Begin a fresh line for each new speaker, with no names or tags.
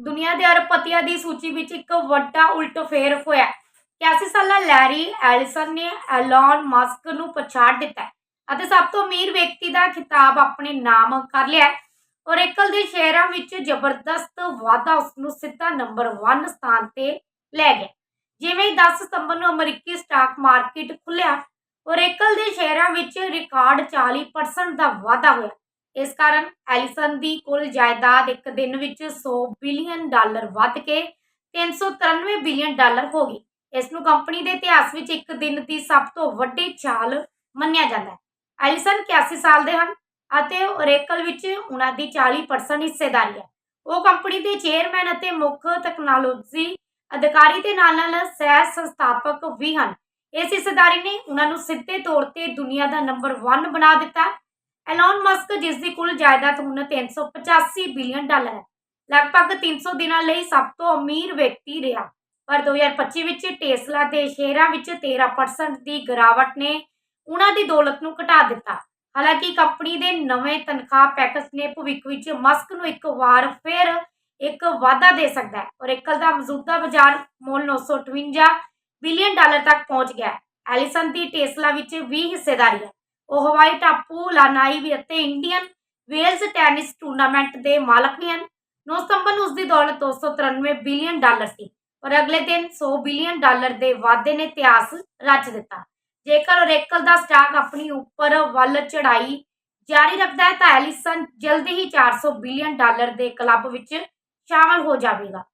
ਦੁਨੀਆ ਦੇ ਅਰਬਪਤੀਆਂ ਦੀ ਸੂਚੀ ਵਿੱਚ ਇੱਕ ਵੱਡਾ ਉਲਟਫੇਰ ਹੋਇਆ ਹੈ। 81 ਸਾਲਾ ਲੈਰੀ, ਐਲਿਸਨ ਨੇ ਐਲਨ ਮਸਕ ਨੂੰ ਪਛਾੜ ਦਿੱਤਾ ਅਤੇ ਸਭ ਤੋਂ ਅਮੀਰ ਵਿਅਕਤੀ ਦਾ ਖਿਤਾਬ ਆਪਣੇ ਨਾਮ ਕਰ ਲਿਆ ਹੈ ਔਰੇਕਲ ਦੇ ਸ਼ੇਅਰਾਂ ਵਿੱਚ ਜ਼ਬਰਦਸਤ ਵਾਧਾ ਉਸ ਨੂੰ ਸਿੱਧਾ ਨੰਬਰ 1 ਸਥਾਨ ਤੇ ਲੈ ਗਿਆ ਜਿਵੇਂ ਹੀ 10 ਸਤੰਬਰ ਨੂੰ ਅਮਰੀਕੀ ਸਟਾਕ ਮਾਰਕੀਟ ਖੁੱਲਿਆ ਔਰੇਕਲ ਦੇ ਸ਼ੇਅਰਾਂ ਵਿੱਚ ਰਿਕਾਰਡ 40% ਦਾ ਵਾਧਾ ਹੋਇਆ ਇਸ ਕਾਰਨ ਐਲਿਸਨ ਦੀ ਕੁੱਲ ਜਾਇਦਾਦ ਇੱਕ ਦਿਨ ਵਿੱਚ 100 ਬਿਲੀਅਨ ਡਾਲਰ ਵੱਧ ਕੇ 393 ਬਿਲੀਅਨ ਡਾਲਰ ਹੋ ਗਈ। ਇਸ ਨੂੰ ਕੰਪਨੀ ਦੇ ਇਤਿਹਾਸ ਵਿੱਚ ਇੱਕ ਦਿਨ ਦੀ ਸਭ ਤੋਂ ਵੱਡੀ ਚਾਲ ਮੰਨਿਆ ਜਾਂਦਾ ਹੈ। ਐਲਿਸਨ 81 ਸਾਲ ਦੇ ਹਨ ਅਤੇ ਔਰੇਕਲ ਵਿੱਚ ਉਹਨਾਂ ਦੀ 40% ਹਿੱਸੇਦਾਰੀ ਹੈ। ਉਹ ਕੰਪਨੀ ਦੇ ਚੇਅਰਮੈਨ ਅਤੇ ਮੁੱਖ ਤਕਨਾਲੋਜੀ ਅਧਿਕਾਰੀ ਦੇ ਨਾਲ ਨਾਲ ਸਹਿ ਸੰਸਥਾਪਕ ਵੀ ਹਨ। ਇਸ ਹਿੱਸੇਦਾਰੀ ਨੇ ਉਹਨਾਂ ਨੂੰ ਸਿੱਧੇ ਤੌਰ ਤੇ ਦੁਨੀਆ ਦਾ ਨੰਬਰ 1 ਬਣਾ ਦਿੱਤਾ ਐਲਨ ਮਸਕ ਜਿਸ ਦੀ ਕੁੱਲ ਜਾਇਦਾਦ ਹੁਣ 385 ਬਿਲੀਅਨ ਡਾਲਰ ਹੈ। ਲਗਭਗ 300 ਦਿਨਾਂ ਲਈ ਸਭ ਤੋਂ ਅਮੀਰ ਵਿਅਕਤੀ ਰਿਹਾ। ਪਰ 2025 ਵਿੱਚ ਟੈਸਲਾ ਦੇ ਸ਼ੇਅਰਾਂ ਵਿੱਚ 13% ਦੀ ਗਿਰਾਵਟ ਨੇ ਉਹਨਾਂ ਦੀ ਦੌਲਤ ਨੂੰ ਘਟਾ ਦਿੱਤਾ। ਹਾਲਾਂਕਿ ਕੰਪਨੀ ਦੇ ਨਵੇਂ ਤਨਖਾਹ ਪੈਕੇਜ ਨੇ ਭਵਿੱਖ ਵਿੱਚ ਮਸਕ ਨੂੰ ਇੱਕ ਵਾਰ ਫਿਰ ਇੱਕ ਵਾਧਾ ਦੇ ਸਕਦਾ ਹੈ ਔਰ ਇਕਲ ਦਾ ਮੌਜੂਦਾ ਬਾਜ਼ਾਰ ਮੁੱਲ 958 ਬਿਲੀਅਨ ਡਾਲਰ ਤੱਕ ਪਹੁੰਚ ਗਿਆ ਐਲੀਸਨ ਦੀ ਟੈਸਲਾ ਵਿੱਚ ਵੀ ਹਿੱਸੇਦਾਰੀ ਹੈ। ਉਹ ਹਵਾਈ ਟਾਪੂ, ਲਾਨਾਈ ਅਤੇ ਇੰਡੀਅਨ ਵੇਲਸ ਟੈਨਿਸ ਟੂਰਨਾਮੈਂਟ ਦੇ ਮਾਲਕ ਵੀ ਹਨ। 9 ਸਤੰਬਰ ਨੂੰ ਉਸ ਦੀ ਦੌਲਤ 293 ਬਿਲੀਅਨ ਡਾਲਰ ਸੀ ਪਰ ਅਗਲੇ ਦਿਨ 100 ਬਿਲੀਅਨ ਡਾਲਰ ਦੇ ਵਾਧੇ ਨੇ ਇਤਿਹਾਸ ਰਚ ਦਿੱਤਾ। ਜੇਕਰ ਓਰੇਕਲ ਦਾ ਸਟਾਕ ਆਪਣੀ ਉੱਪਰ ਵੱਲ ਚੜਾਈ ਜਾਰੀ ਰੱਖਦਾ ਹੈ ਤਾਂ ਐਲਿਸਨ ਜਲਦੀ ਹੀ 400 ਬਿਲੀਅਨ ਡਾਲਰ ਦੇ ਕਲੱਬ ਵਿੱਚ ਸ਼ਾਮਲ ਹੋ ਜਾਵੇਗਾ।